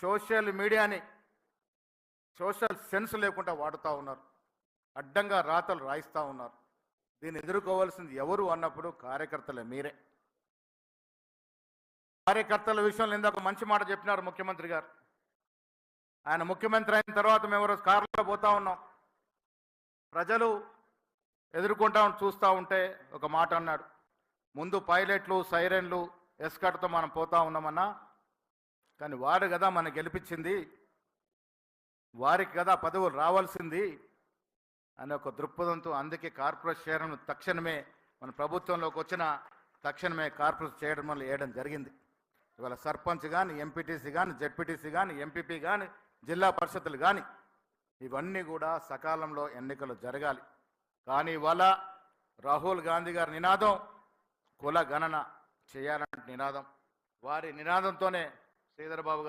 Social మీడియాని social sense లేకుండా వాడుతూ ఉన్నారు. అడ్డంగా రాతలు రాయిస్తూ ఉన్నారు. దీన్ని ఎదుర్కోవాల్సింది ఎవరు అన్నప్పుడు కార్యకర్తలే మీరే. కార్యకర్తల విషయంలో ఇందాక మంచి మాట చెప్పినారు ముఖ్యమంత్రి గారు. ఆయన ముఖ్యమంత్రి అయిన తర్వాత మేము రోజు కారులో పోతా ఉన్నాం. ప్రజలు ఎదుర్కొంటా చూస్తూ ఉంటే ఒక మాట అన్నాడు. ముందు పైలట్లు సైరన్లు ఎస్కట్తో మనం పోతా ఉన్నామన్నా కానీ వారు కదా మనం గెలిపించింది. వారికి కదా పదవులు రావాల్సింది అనే ఒక దృక్పథంతో అందుకే కార్పొరేట్ చేయడం తక్షణమే మన ప్రభుత్వంలోకి వచ్చిన తక్షణమే కార్పొరేట్ చేయడం వల్ల వేయడం జరిగింది. ఇవాళ సర్పంచ్ కానీ ఎంపీటీసీ కానీ జెడ్పీటీసీ కానీ ఎంపీపీ కానీ జిల్లా పరిషత్తులు కానీ ఇవన్నీ కూడా సకాలంలో ఎన్నికలు జరగాలి. కానీ ఇవాళ రాహుల్ గాంధీ గారి నినాదం కుల గణన చేయాలంటే నినాదం. వారి నినాదంతోనే శ్రీధర్ బాబు గారు.